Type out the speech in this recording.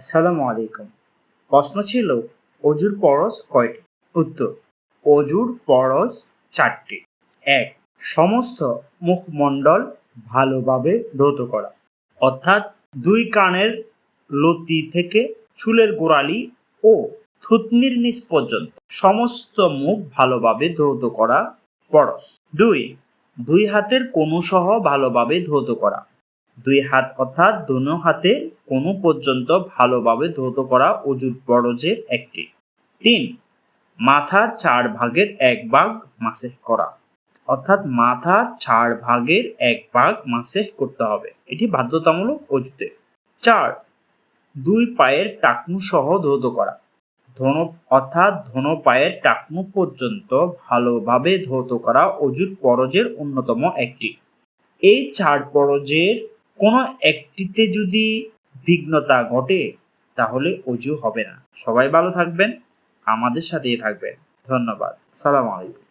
আসসালামু আলাইকুম। প্রশ্ন ছিল, অজুর পরশ কয়টি? উত্তর, অজুর পরশ চারটি। এক, সমস্ত মুখমণ্ডল ভালোভাবে ধৌত করা। অর্থাৎ, দুই কানের লতি থেকে চুলের গোড়ালি ও থুতনির নিচ পর্যন্ত সমস্ত মুখ ভালোভাবে ধৌত করা পরশ। দুই দুই হাতের কোণু সহ ভালোভাবে ধৌত করা। দুই হাত অর্থাৎ দোনো হাতে কোণু পর্যন্ত ভালোভাবে ধৌত করা অজুর পরজের একটি। তিন, মাথার চার ভাগের এক ভাগ মাসেহ করা। অর্থাৎ মাথার চার ভাগের এক ভাগ মাসেহ করতে হবে। এটি বাধ্যতামূলক অজুতে। চার, দুই পায়ের টাকনু সহ ধৌত করা। ধন, অর্থাৎ ধন পায়ের টাকনু পর্যন্ত ভালোভাবে ধৌত করা অজুর পরজের অন্যতম একটি। এই চার পরজের কোনো একটিতে যদি বিঘ্নতা ঘটে, তাহলে অজু হবে না। সবাই ভালো থাকবেন, আমাদের সাথেই থাকবেন। ধন্যবাদ। সালাম আলাইকুম।